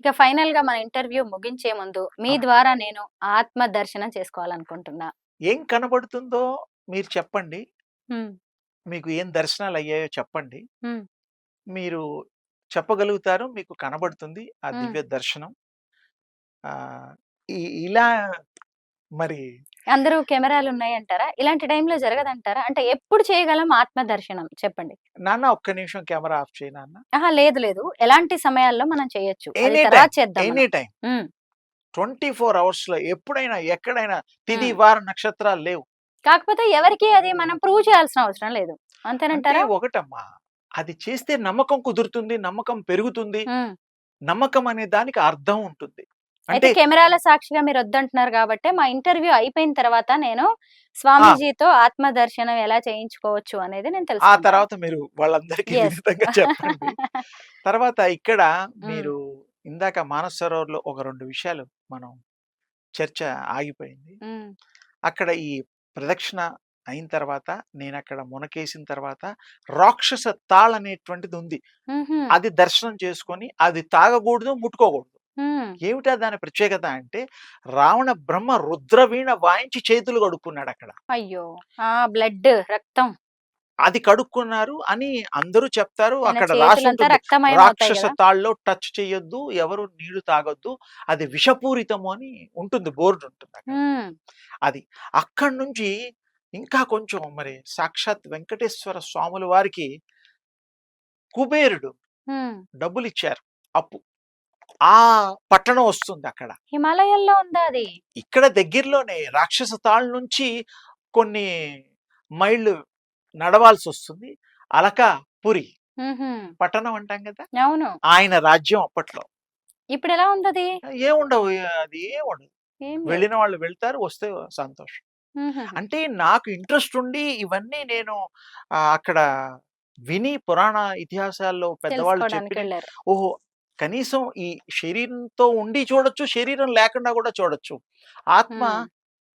ఇక ఫైనల్గా మన ఇంటర్వ్యూ ముగించే ముందు మీ. ద్వారా నేను ఆత్మ దర్శనం చేసుకోవాలనుకుంటున్నా ఏం కనబడుతుందో మీరు చెప్పండి. మీకు ఏం దర్శనాలు అయ్యాయో చెప్పండి. మీరు చెప్పగలుగుతారు మీకు కనబడుతుంది ఆ. దివ్య దర్శనం ఇలా మరి అందరూ కెమెరాలు ఉన్నాయి అంటారా ఇలాంటి టైంలో జరగదంటారా? అంటే ఎప్పుడు చేయగలం ఆత్మ దర్శనం చెప్పండి. నాన్న ఒక్క నిమిషం కెమెరా ఆఫ్ చేయి నాన్న. లేదు లేదు. ఎలాంటి సమయాల్లో మనం చేయొచ్చు? Any time. ట్వంటీ ఫోర్ అవర్స్లో ఎప్పుడైనా ఎక్కడైనా తిది. వార నక్షత్రాలు లేవు. కాకపోతే ఎవరికి అది మనం ప్రూవ్ చేయాల్సిన అవసరం లేదు. అంతేనంటారా? ఒకటమ్మా అది చేస్తే నమ్మకం కుదురుతుంది నమ్మకం పెరుగుతుంది. నమ్మకం అనే దానికి అర్థం ఉంటుంది. అంటే కెమెరాల సాక్షిగా మీరు వద్దంటున్నారు కాబట్టి మా ఇంటర్వ్యూ అయిపోయిన తర్వాత నేను స్వామీజీతో ఆత్మ దర్శనం ఎలా చేయించుకోవచ్చు అనేది నేను ఆ తెలుసుకుంటాను తర్వాత మీరు వాళ్ళందరికీ చెప్పండి. తర్వాత ఇక్కడ మీరు ఇందాక మానస సరోవర్లో ఒక రెండు విషయాలు మనం చర్చ ఆగిపోయింది. అక్కడ ఈ ప్రదక్షిణ అయిన తర్వాత నేను అక్కడ మునకేసిన తర్వాత రాక్షస తాళ్ అనేటువంటిది ఉంది. అది దర్శనం చేసుకొని అది తాగకూడదు ముట్టుకోకూడదు. ఉమ్. ఏమిటా దాని ప్రత్యేకత అంటే రావణ బ్రహ్మ రుద్రవీణ వాయించి చేతులు కడుక్కున్నాడు అక్కడ అయ్యో! ఆ బ్లడ్ రక్తం. అది కడుక్కున్నారు అని అందరూ చెప్తారు. ఆయన అక్కడ రాసి చేతులంతా ఉంటుంది రక్తమయం అవుతాయి రాక్షస కదా! తాళ్ళలో టచ్ చేయొద్దు ఎవరు నీళ్ళు తాగొద్దు అది విషపూరితము అని ఉంటుంది బోర్డు ఉంటుంది అక్కడ ఉమ్. అది అక్కడి నుంచి ఇంకా కొంచెం మరి సాక్షాత్ వెంకటేశ్వర స్వాముల వారికి కుబేరుడు ఉమ్. డబ్బులు ఇచ్చారు అప్పు ఆ పట్టణం వస్తుంది అక్కడ. హిమాలయాల్లో ఉందా అది? ఇక్కడ దగ్గరలోనే రాక్షస తాళ్ నుంచి కొన్ని మైళ్ళు నడవాల్సి వస్తుంది. అలకాపురి ఉహుం. పట్టణం అంటాం కదా? అవును. ఆయన రాజ్యం అప్పట్లో. ఇప్పుడు ఎలా ఉంది అది ఏముండవు అది ఏముండదు. వెళ్ళిన వాళ్ళు వెళ్తారు వస్తే సంతోషం. అంటే నాకు ఇంట్రెస్ట్ ఉండి ఇవన్నీ నేను అక్కడ విని పురాణ ఇతిహాసాల్లో పెద్దవాళ్ళు చెప్పి ఓహో కనీసం ఈ శరీరంతో ఉండి చూడొచ్చు శరీరం లేకుండా కూడా చూడొచ్చు. ఆత్మ.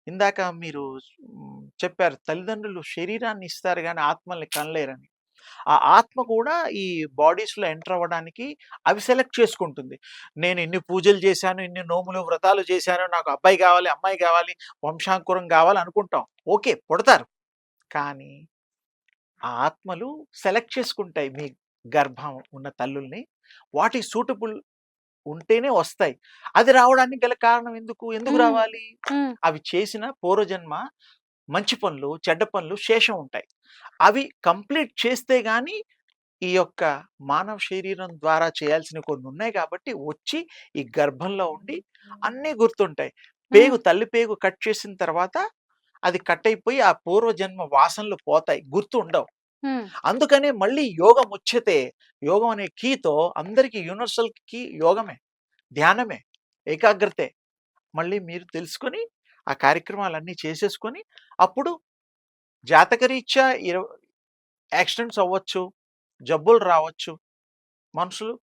ఇందాక మీరు చెప్పారు తల్లిదండ్రులు శరీరాన్ని ఇస్తారు కానీ ఆత్మల్ని కనలేరని. ఆ ఆత్మ కూడా ఈ బాడీస్లో ఎంటర్ అవ్వడానికి అవి సెలెక్ట్ చేసుకుంటుంది. నేను ఇన్ని పూజలు చేశాను ఇన్ని నోములు వ్రతాలు చేశాను నాకు అబ్బాయి కావాలి అమ్మాయి కావాలి వంశాంకురం కావాలి అనుకుంటాం. ఓకే పుడతారు. కానీ ఆ ఆత్మలు సెలెక్ట్ చేసుకుంటాయి మీ గర్భం ఉన్న తల్లుల్ని వాటి సూటబుల్ ఉంటేనే వస్తాయి. అది రావడానికి గల కారణం ఎందుకు? ఎందుకు. రావాలి. అవి చేసిన పూర్వజన్మ మంచి పనులు చెడ్డ పనులు శేషం ఉంటాయి. అవి కంప్లీట్ చేస్తే గాని ఈ యొక్క మానవ శరీరం ద్వారా చేయాల్సిన కొన్ని ఉన్నాయి కాబట్టి వచ్చి ఈ గర్భంలో ఉండి అన్నీ గుర్తుంటాయి. పేగు తల్లి పేగు కట్ చేసిన తర్వాత అది కట్ అయిపోయి ఆ పూర్వజన్మ వాసనలు పోతాయి. గుర్తు ఉండవు. అందుకనే మళ్ళీ యోగం వచ్చితే యోగం అనే కీతో అందరికి యూనివర్సల్ కీ యోగమే ధ్యానమే ఏకాగ్రతే. మళ్ళీ మీరు తెలుసుకొని ఆ కార్యక్రమాలన్నీ చేసేసుకొని అప్పుడు జాతకరీత్యా యాక్సిడెంట్స్ అవ్వచ్చు జబ్బులు రావచ్చు మనుషులు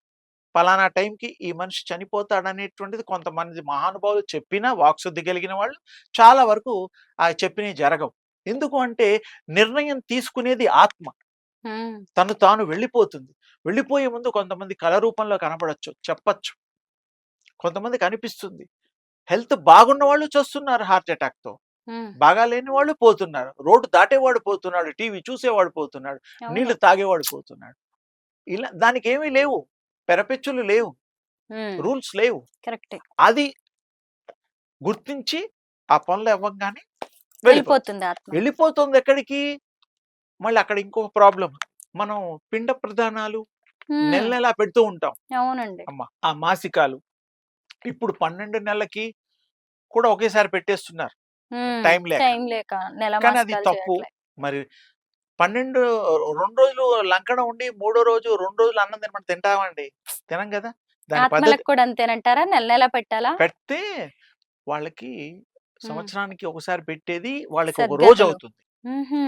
పలానా టైంకి ఈ మనిషి చనిపోతాడనేటువంటిది కొంతమంది మహానుభావులు చెప్పినా వాక్శుద్ధి కలిగిన వాళ్ళు చాలా వరకు ఆ చెప్పినవి జరగవు. ఎందుకు అంటే నిర్ణయం తీసుకునేది ఆత్మ. తను తాను వెళ్ళిపోతుంది. వెళ్ళిపోయే ముందు కొంతమంది కళ రూపంలో కనపడచ్చు చెప్పచ్చు. కొంతమంది కనిపిస్తుంది హెల్త్ బాగున్న వాళ్ళు చూస్తున్నారు హార్ట్ అటాక్తో. బాగా లేని వాళ్ళు పోతున్నారు. రోడ్డు దాటేవాడు పోతున్నాడు టీవీ చూసేవాడు పోతున్నాడు. నీళ్ళు తాగేవాడు పోతున్నాడు. ఇలా దానికి ఏమీ లేవు. పెరపెచ్చులు లేవు. రూల్స్ లేవు. కరెక్టే. అది గుర్తించి ఆ పనులు ఇవ్వగానే వెళ్ళిపోతుంది. వెళ్ళిపోతుంది ఎక్కడికి? మళ్ళీ అక్కడ ఇంకొక ప్రాబ్లం మనం పిండ ప్రధానాలు. నెల నెలా పెడుతూ ఉంటాం. అవునండి. అమ్మ ఆ మాసికాలు. ఇప్పుడు పన్నెండు నెలలకి కూడా ఒకేసారి పెట్టేస్తున్నారు. టైం లేక. టైం లేక నెల కానీ అది తప్పు. మరి పన్నెండు రెండు రోజులు లంకణ ఉండి మూడో రోజు రెండు రోజులు అన్నం తినమని తింటామండి. తినం కదా. దాని పద్ధతి ఆత్మలకు కూడా అంతేనంటారా? నెల నెల పెట్టాలా? పెడితే వాళ్ళకి సంవత్సరానికి ఒకసారి పెట్టేది వాళ్ళకి ఒక. రోజు అవుతుంది.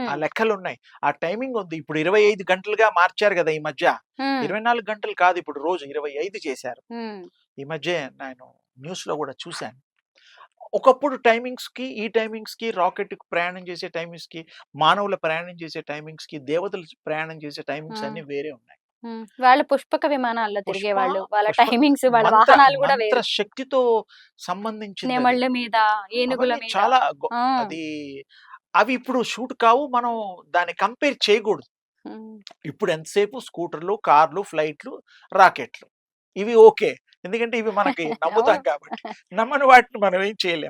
ఆ లెక్కలు ఉన్నాయి ఆ టైమింగ్ ఉంది ఇప్పుడు ఇరవై ఐదు గంటలుగా మార్చారు కదా ఈ మధ్య. ఇరవై నాలుగు గంటలు కాదు ఇప్పుడు రోజు ఇరవై ఐదు చేశారు. ఈ మధ్య నేను న్యూస్లో కూడా చూశాను ఒకప్పుడు టైమింగ్స్కి ఈ టైమింగ్స్కి రాకెట్ ప్రయాణం చేసే టైమింగ్స్కి మానవుల ప్రయాణం చేసే టైమింగ్స్కి దేవతలు ప్రయాణం చేసే టైమింగ్స్. అన్ని వేరే ఉన్నాయి ఉమ్. వాళ్ళు పుష్పక విమానాల్లో పుష్ప- తిరిగేవాళ్ళు వాళ్ళ పుష్ప- టైమింగ్స్ వాళ్ళ మంత్ర- వాహనాలు కూడా మంత్ర వేరు శక్తితో సంబంధించింది అది. నెమళ్ళ మీద ఏనుగుల అవన్నీ మీద. చాలా గొ- ఆ, అది అవి ఇప్పుడు షూట్ కావు. మనం దాన్ని కంపేర్ చేయకూడదు. ఉమ్. ఇప్పుడు ఎంతసేపు స్కూటర్లు కార్లు ఫ్లైట్లు రాకెట్లు. ఇవి ఓకే. ఎందుకంటే ఇవి మనకి నమ్ముతాం అవును. కాబట్టి. నమ్మని వాటిని మనం ఏం చేయలేం.